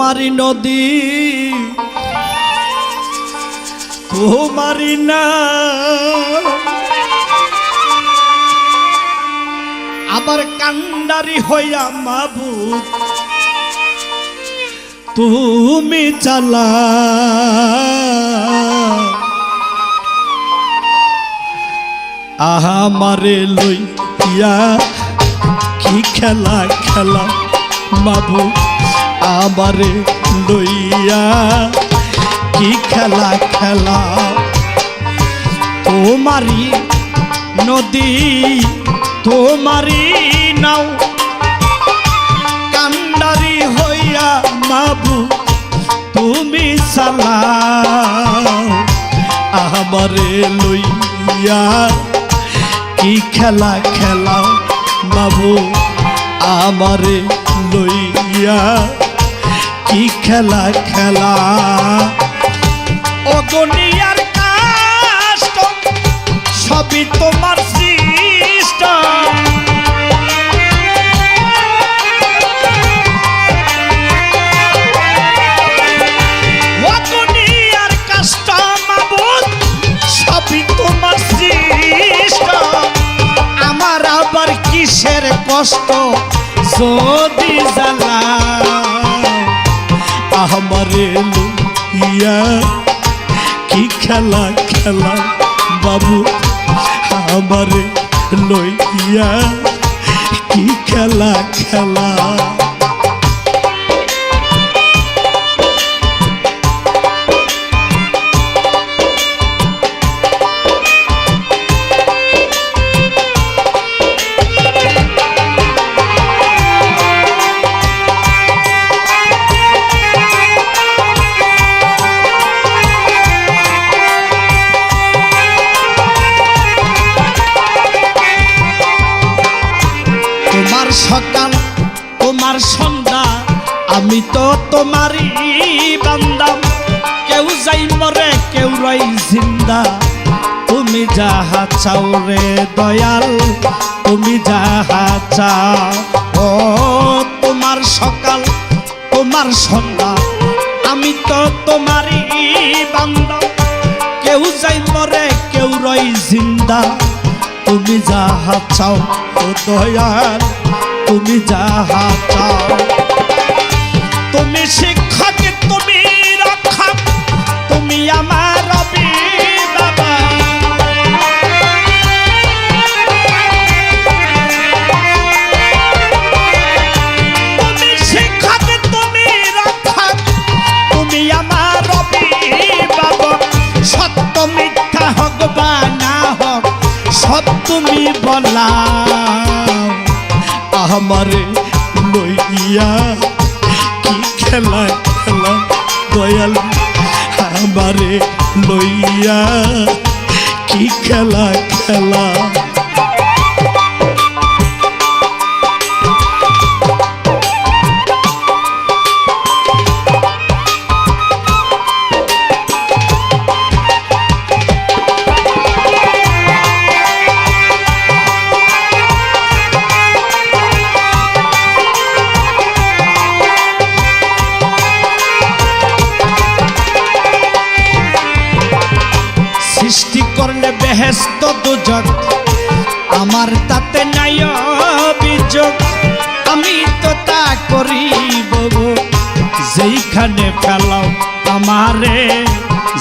তোমারি নদী, তোমারি না। আবার কান্ডারি হইয়া মাবুদ তুমি চালা। আহা মারে লইয়া কি খেলা খেলা বাবু আমারে লইয়া কি খেলা খেলা? তোমারি নদী তোমারি নাও। কান্ডারি হইয়া মাবু, তুমি চালাও আমারে লইয়া কি খেলা খেলা বাবু আমারে লইয়া কি খেলা খেলা? ও দুনিয়ার কাষ্ট সবই তোমার সৃষ্ট আমার কিসের কষ্ট যদি জ্বালা। আমারে লইয়া কি খেলা খেলা বাবু? আমারে লইয়া কি খেলা খেলা আমি তো তোমারই বান্দা। কেউ যাই মরে, কেউ রই জিন্দা। তুমি যাহা চাও রে দয়াল, তুমি যাহা চাও। ও, তোমার সকাল, তোমার সন্ধ্যা। আমি তো তোমারই বান্দা। কেউ যাই মরে, কেউ রই জিন্দা। তুমি যাহা চাও ও দয়াল, তুমি যাহা চাও। তুমি বলা। আমারে লইয়া কি খেলা খেলা দয়াল। আমারে লইয়া কি খেলা বেহেস্ত দুজক, আমার তাতে নাই অভিযোগ আমি তো তা করিব। যেইখানে ফেলাও আমারে,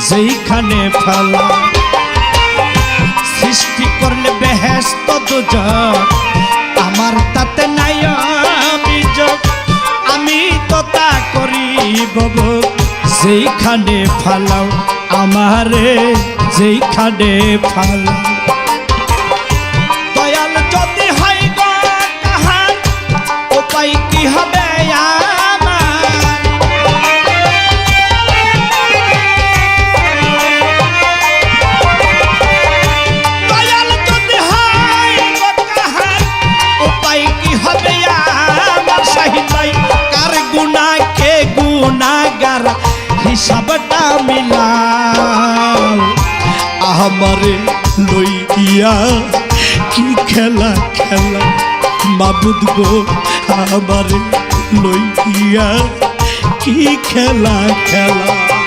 যেইখানে ফেলাও সৃষ্টি করলে বেহেস্ত দুজক, আমার তাতে নাই অভিযোগ আমি তো তা করিব। যেইখানে ফালাও আমারে যেইখানে ফালাও আমারে লইয়া কি খেলা খেলা মাবুদ গো আমারে লইয়া কি খেলা খেলা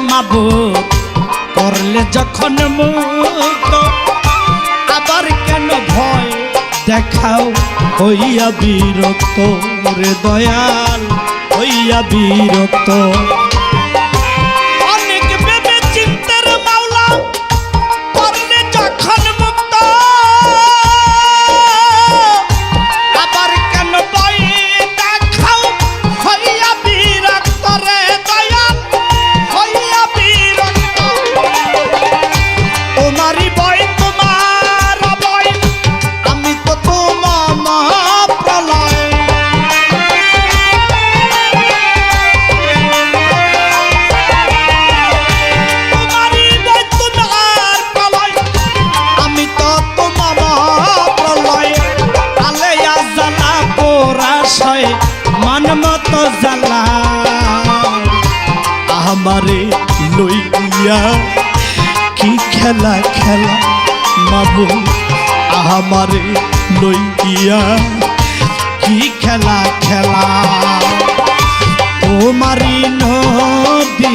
মাবুদ করলে যখন মুক্ত আবার কেন ভয় দেখাও? হইয়া বিরক্ত রে দয়াল হইয়া বিরক্ত দিয়া কি খেলা খেলা মাগো আমারে লইয়া কি খেলা খেলা? ও মারি নদী